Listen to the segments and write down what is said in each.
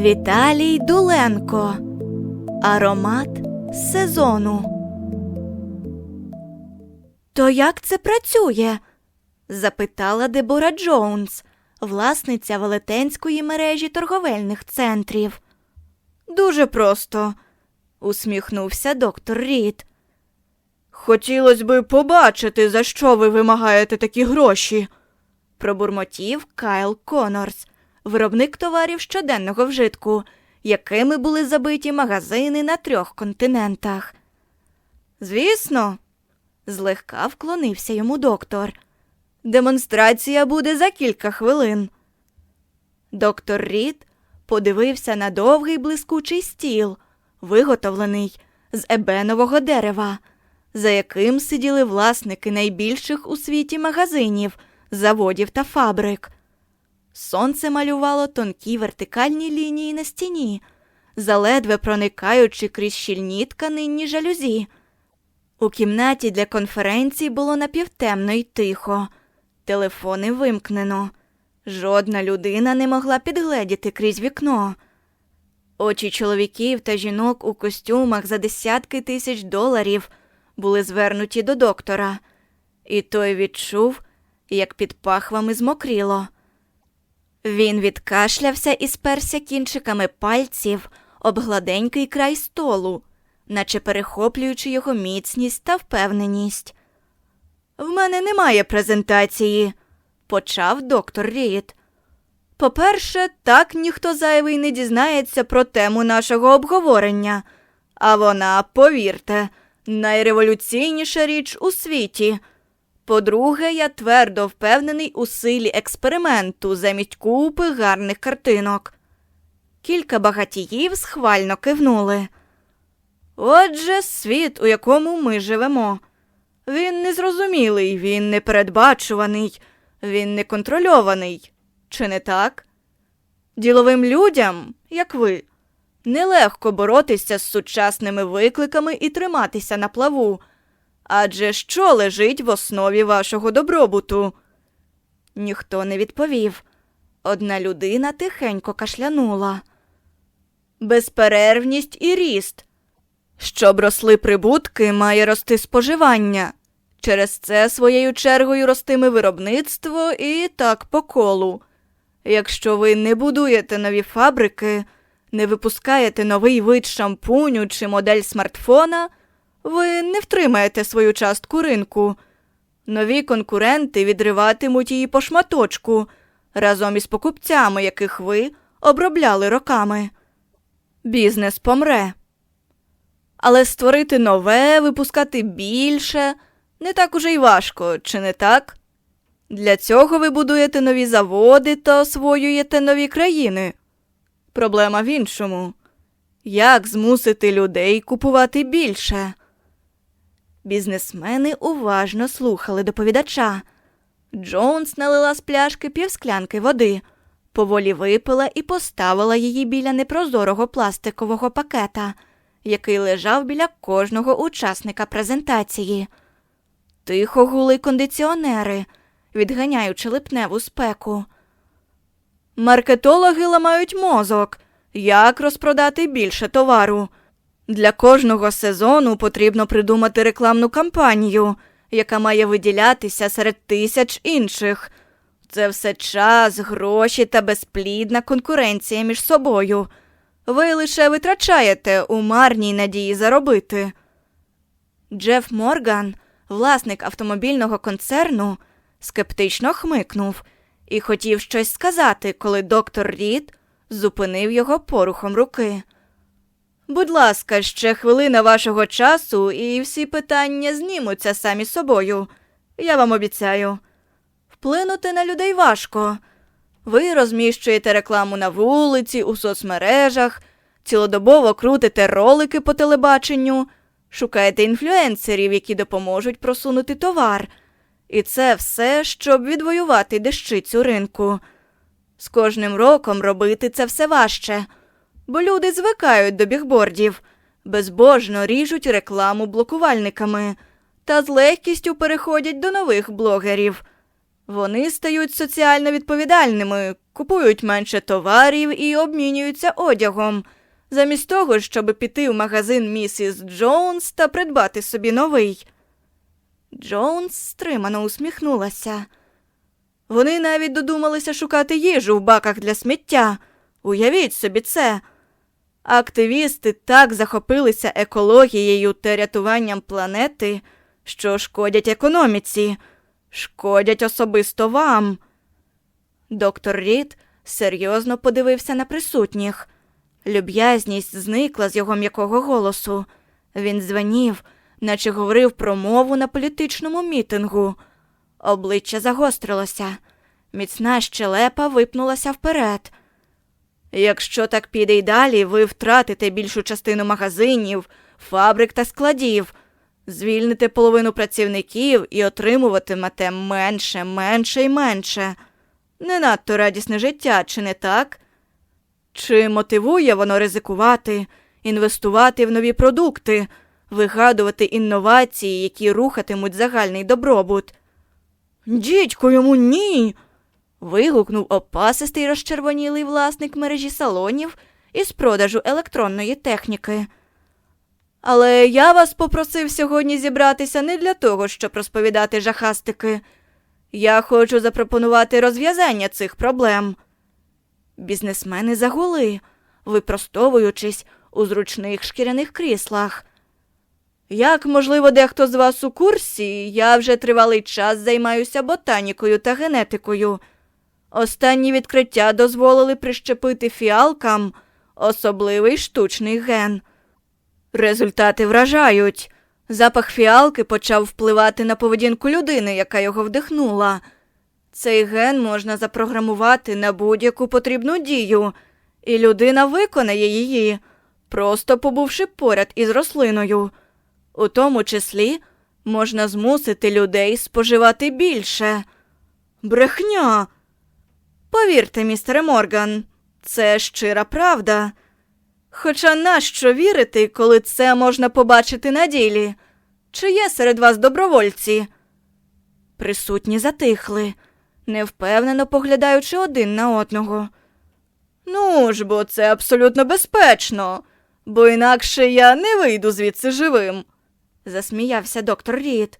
Віталій Дуленко. Аромат сезону. То як це працює? запитала Дебора Джонс, власниця велетенської мережі торговельних центрів. Дуже просто, усміхнувся доктор Рід. Хотілося би побачити, за що ви вимагаєте такі гроші, пробурмотів Кайл Конорс, виробник товарів щоденного вжитку, якими були забиті магазини на трьох континентах. Звісно, злегка вклонився йому доктор. Демонстрація буде за кілька хвилин. Доктор Рід подивився на довгий блискучий стіл, виготовлений з ебенового дерева, за яким сиділи власники найбільших у світі магазинів, заводів та фабрик. Сонце малювало тонкі вертикальні лінії на стіні, заледве проникаючи крізь щільні тканинні жалюзі. У кімнаті для конференцій було напівтемно й тихо. Телефони вимкнено. Жодна людина не могла підгледіти крізь вікно. Очі чоловіків та жінок у костюмах за десятки тисяч доларів були звернуті до доктора, і той відчув, як під пахвами змокріло. Він відкашлявся і сперся кінчиками пальців об гладенький край столу, наче перехоплюючи його міцність та впевненість. В мене немає презентації, почав доктор Рід. По-перше, так ніхто зайвий не дізнається про тему нашого обговорення, а вона, повірте, найреволюційніша річ у світі. По-друге, я твердо впевнений у силі експерименту замість купи гарних картинок. Кілька багатіїв схвально кивнули. Отже, світ, у якому ми живемо. Він незрозумілий, він непередбачуваний, він неконтрольований. Чи не так? Діловим людям, як ви, нелегко боротися з сучасними викликами і триматися на плаву. Адже що лежить в основі вашого добробуту? Ніхто не відповів. Одна людина тихенько кашлянула. Безперервність і ріст. Щоб росли прибутки, має рости споживання. Через це своєю чергою ростиме виробництво і так по колу. Якщо ви не будуєте нові фабрики, не випускаєте новий вид шампуню чи модель смартфона, ви не втримаєте свою частку ринку. Нові конкуренти відриватимуть її по шматочку разом із покупцями, яких ви обробляли роками. Бізнес помре. Але створити нове, випускати більше не так уже й важко, чи не так? Для цього ви будуєте нові заводи та освоюєте нові країни. Проблема в іншому як змусити людей купувати більше? Бізнесмени уважно слухали доповідача. Джонс налила з пляшки півсклянки води, поволі випила і поставила її біля непрозорого пластикового пакета, який лежав біля кожного учасника презентації. Тихо гули кондиціонери, відганяючи липневу спеку. Маркетологи ламають мозок. Як розпродати більше товару? Для кожного сезону потрібно придумати рекламну кампанію, яка має виділятися серед тисяч інших. Це все час, гроші та безплідна конкуренція між собою. Ви лише витрачаєте у марній надії заробити. Джеф Морган, власник автомобільного концерну, скептично хмикнув і хотів щось сказати, коли доктор Рід зупинив його порухом руки. Будь ласка, ще хвилина вашого часу, і всі питання знімуться самі собою. Я вам обіцяю. Вплинути на людей важко. Ви розміщуєте рекламу на вулиці, у соцмережах, цілодобово крутите ролики по телебаченню, шукаєте інфлюенсерів, які допоможуть просунути товар. І це все, щоб відвоювати дещицю ринку. З кожним роком робити це все важче бо люди звикають до бігбордів, безбожно ріжуть рекламу блокувальниками та з легкістю переходять до нових блогерів. Вони стають соціально відповідальними, купують менше товарів і обмінюються одягом, замість того, щоб піти в магазин місіс Джонс та придбати собі новий. Джонс стримано усміхнулася. Вони навіть додумалися шукати їжу в баках для сміття. Уявіть собі це. Активісти так захопилися екологією та рятуванням планети, що шкодять економіці, шкодять особисто вам. Доктор Рід серйозно подивився на присутніх. Люб'язність зникла з його м'якого голосу. Він дзвенів, наче говорив промову на політичному мітингу. Обличчя загострилося. Міцна щелепа випнулася вперед. Якщо так піде й далі, ви втратите більшу частину магазинів, фабрик та складів, звільните половину працівників і отримуватимете менше, менше і менше. Не надто радісне життя, чи не так? Чи мотивує воно ризикувати, інвестувати в нові продукти, вигадувати інновації, які рухатимуть загальний добробут? Дідько йому ні. Вигукнув опасистий розчервонілий власник мережі салонів із продажу електронної техніки. Але я вас попросив сьогодні зібратися не для того, щоб розповідати жахастики. Я хочу запропонувати розв'язання цих проблем. Бізнесмени загули, випростовуючись у зручних шкіряних кріслах. Як, можливо, дехто з вас у курсі, я вже тривалий час займаюся ботанікою та генетикою. Останні відкриття дозволили прищепити фіалкам особливий штучний ген. Результати вражають. Запах фіалки почав впливати на поведінку людини, яка його вдихнула. Цей ген можна запрограмувати на будь-яку потрібну дію, і людина виконає її, просто побувши поряд із рослиною. У тому числі можна змусити людей споживати більше. Брехня. Повірте, містере Морган, це щира правда. Хоча нащо вірити, коли це можна побачити на ділі? Чи є серед вас добровольці? Присутні затихли, невпевнено поглядаючи один на одного. Ну ж, бо це абсолютно безпечно, бо інакше я не вийду звідси живим, засміявся доктор Рід.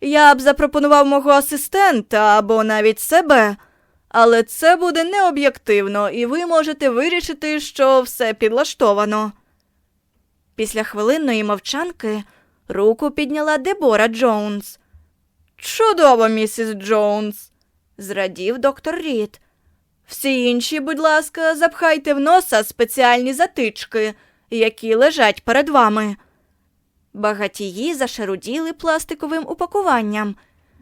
Я б запропонував мого асистента або навіть себе, але це буде необ'єктивно, і ви можете вирішити, що все підлаштовано. Після хвилинної мовчанки руку підняла Дебора Джонс. Чудово, місіс Джонс, зрадів доктор Рід. Всі інші, будь ласка, запхайте в носа спеціальні затички, які лежать перед вами. Багатії зашаруділи пластиковим упакуванням,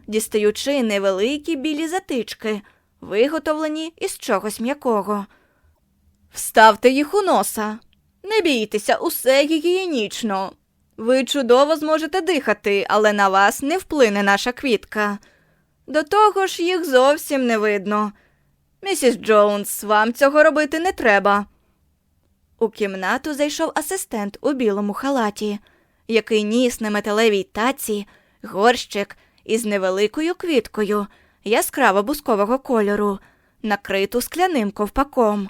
дістаючи невеликі білі затички, виготовлені із чогось м'якого. Вставте їх у носа. Не бійтеся, усе гігієнічно. Ви чудово зможете дихати, але на вас не вплине наша квітка. До того ж, їх зовсім не видно. Місіс Джонс, вам цього робити не треба. У кімнату зайшов асистент у білому халаті, який ніс на металевій таці горщик із невеликою квіткою яскраво бускового кольору, накриту скляним ковпаком.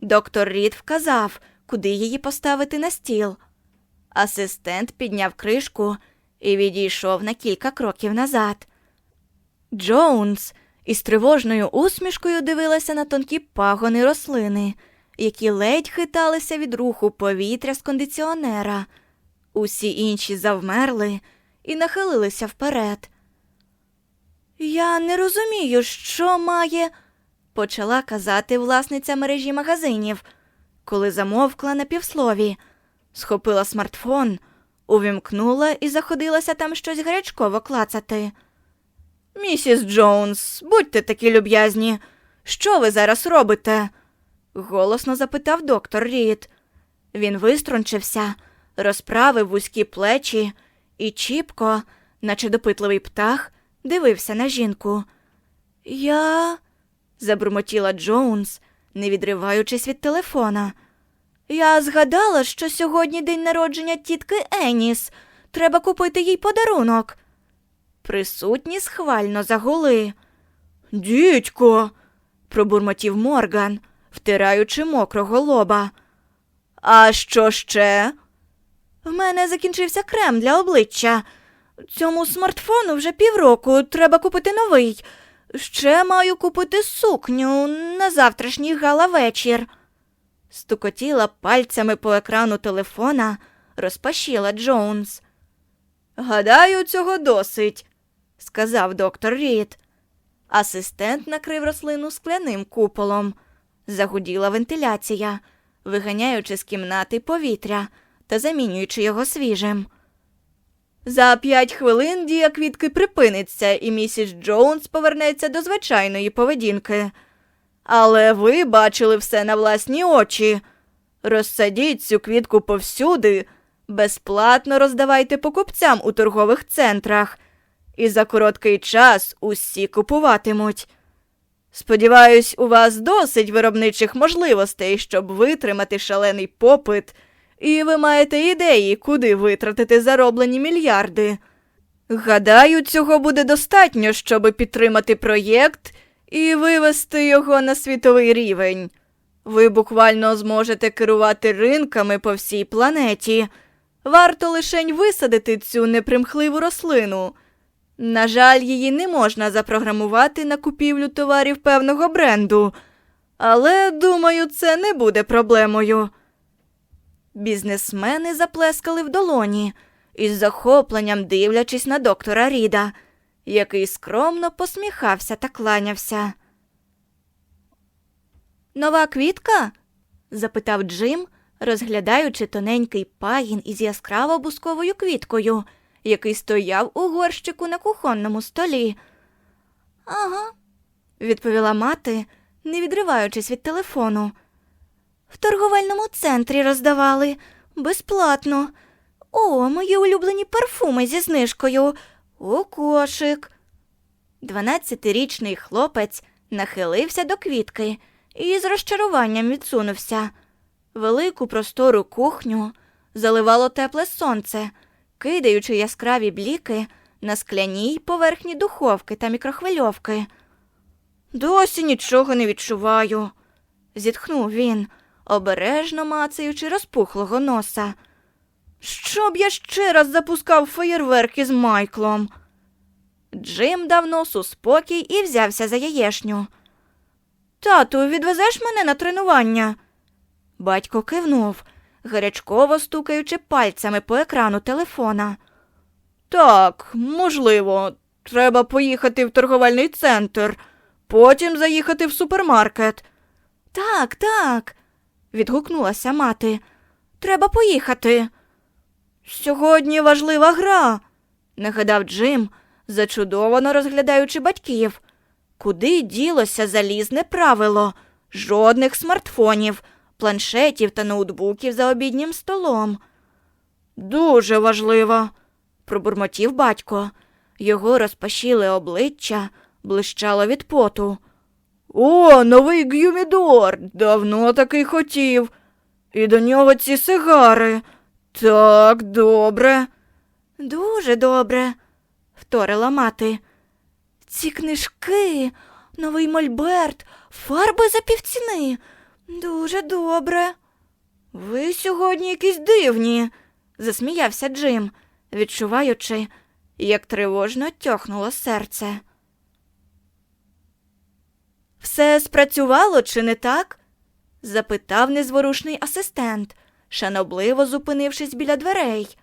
Доктор Рід вказав, куди її поставити на стіл. Асистент підняв кришку і відійшов на кілька кроків назад. Джоунс із тривожною усмішкою дивилася на тонкі пагони рослини, які ледь хиталися від руху повітря з кондиціонера. Усі інші завмерли і нахилилися вперед. Я не розумію, що має, почала казати власниця мережі магазинів, коли замовкла на півслові, схопила смартфон, увімкнула і заходилася там щось гарячково клацати. Місіс Джонс, будьте такі люб'язні. Що ви зараз робите? голосно запитав доктор Рід. Він виструнчився, розправив вузькі плечі і чіпко, наче допитливий птах, дивився на жінку. Я. забурмотіла Джонс, не відриваючись від телефона. Я згадала, що сьогодні день народження тітки Еніс. Треба купити їй подарунок. Присутні схвально загули. Дідько, пробурмотів Морган, втираючи мокрого лоба. А що ще? В мене закінчився крем для обличчя. Цьому смартфону вже півроку треба купити новий. Ще маю купити сукню на завтрашній гала-вечір. Стукотіла пальцями по екрану телефона, розпашіла Джонс. Гадаю, цього досить, сказав доктор Рід. Асистент накрив рослину скляним куполом. Загуділа вентиляція, виганяючи з кімнати повітря та замінюючи його свіжим. За п'ять хвилин дія квітки припиниться, і місіс Джонс повернеться до звичайної поведінки. Але ви бачили все на власні очі. Розсадіть цю квітку повсюди, безплатно роздавайте покупцям у торгових центрах, і за короткий час усі купуватимуть. Сподіваюсь, у вас досить виробничих можливостей, щоб витримати шалений попит, і ви маєте ідеї, куди витратити зароблені мільярди. Гадаю, цього буде достатньо, щоб підтримати проєкт і вивести його на світовий рівень. Ви буквально зможете керувати ринками по всій планеті. Варто лишень висадити цю непримхливу рослину. На жаль, її не можна запрограмувати на купівлю товарів певного бренду, але думаю, це не буде проблемою. Бізнесмени заплескали в долоні, із захопленням дивлячись на доктора Ріда, який скромно посміхався та кланявся. Нова квітка? запитав Джим, розглядаючи тоненький пагін із яскраво бусковою квіткою, який стояв у горщику на кухонному столі. Ага, відповіла мати, не відриваючись від телефону. В торговельному центрі роздавали безплатно. О, мої улюблені парфуми зі знижкою. У кошик. Дванадцятирічний хлопець нахилився до квітки і з розчаруванням відсунувся. Велику простору кухню заливало тепле сонце, кидаючи яскраві бліки на скляній поверхні духовки та мікрохвильовки. Досі нічого не відчуваю, зітхнув він, обережно мацаючи розпухлого носа. Щоб я ще раз запускав феєрверки з Майклом. Джим дав носу спокій і взявся за яєшню. Тату, відвезеш мене на тренування? Батько кивнув, гарячково стукаючи пальцями по екрану телефона. Так, можливо, треба поїхати в торговельний центр, потім заїхати в супермаркет. Так, так, відгукнулася мати. Треба поїхати. Сьогодні важлива гра, нагадав Джим, зачудовано розглядаючи батьків. Куди ділося залізне правило? Жодних смартфонів, планшетів та ноутбуків за обіднім столом. Дуже важливо, пробурмотів батько. Його розпашіле обличчя блищало від поту. О, новий гюмідор! Давно такий хотів. І до нього ці сигари. Так, добре. Дуже добре, вторила мати. Ці книжки, новий мольберт, фарби за півціни. Дуже добре. Ви сьогодні якісь дивні, засміявся Джим, відчуваючи, як тривожно тьохнуло серце. Все спрацювало, чи не так? запитав незворушний асистент, шанобливо зупинившись біля дверей.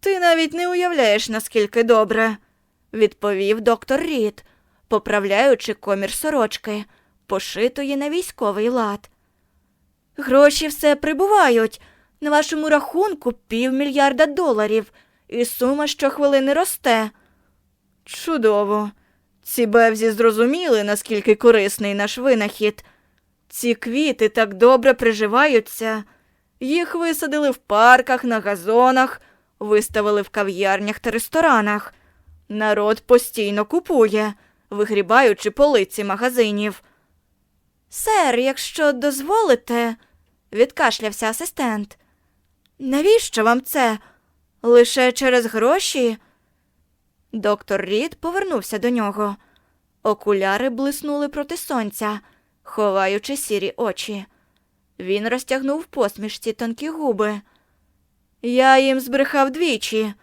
Ти навіть не уявляєш, наскільки добре, відповів доктор Рід, поправляючи комір сорочки, пошитої на військовий лад. Гроші все прибувають. На вашому рахунку півмільярда доларів, і сума щохвилини росте. Чудово. Ці бевзі зрозуміли, наскільки корисний наш винахід. Ці квіти так добре приживаються. Їх висадили в парках, на газонах, виставили в кав'ярнях та ресторанах. Народ постійно купує, вигрібаючи полиці магазинів. Сер, якщо дозволите, відкашлявся асистент. Навіщо вам це? Лише через гроші? Доктор Рід повернувся до нього. Окуляри блиснули проти сонця, ховаючи сірі очі. Він розтягнув посмішці тонкі губи. Я їм збрехав двічі.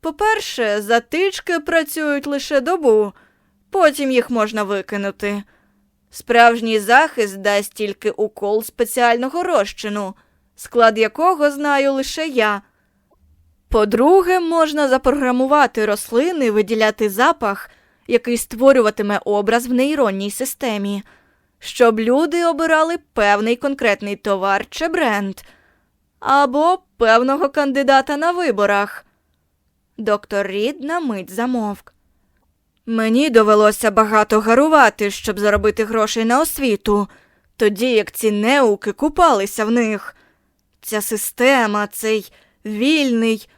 По-перше, затички працюють лише добу, потім їх можна викинути. Справжній захист дасть тільки укол спеціального розчину, склад якого знаю лише я. По-друге, можна запрограмувати рослини виділяти запах, який створюватиме образ в нейронній системі, щоб люди обирали певний конкретний товар чи бренд, або певного кандидата на виборах. Доктор Рід на мить замовк. Мені довелося багато гарувати, щоб заробити грошей на освіту, тоді як ці неуки купалися в них. Ця система, цей вільний.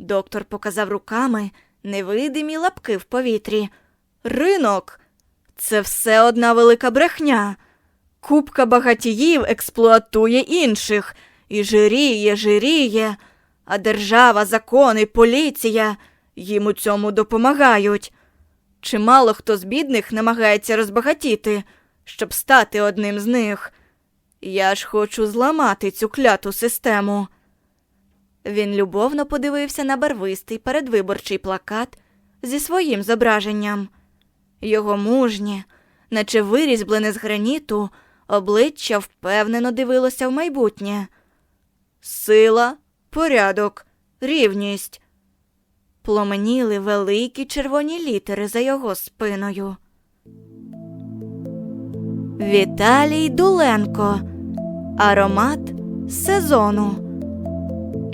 Доктор показав руками невидимі лапки в повітрі. Ринок це все одна велика брехня. Купка багатіїв експлуатує інших і жиріє, жиріє, а держава, закони, поліція їм у цьому допомагають. Чимало хто з бідних намагається розбагатіти, щоб стати одним з них. Я ж хочу зламати цю кляту систему. Він любовно подивився на барвистий передвиборчий плакат зі своїм зображенням. Його мужнє, наче вирізблене з граніту, обличчя впевнено дивилося в майбутнє. Сила, порядок, рівність. Пломеніли великі червоні літери за його спиною. Віталій Дуленко. Аромат сезону.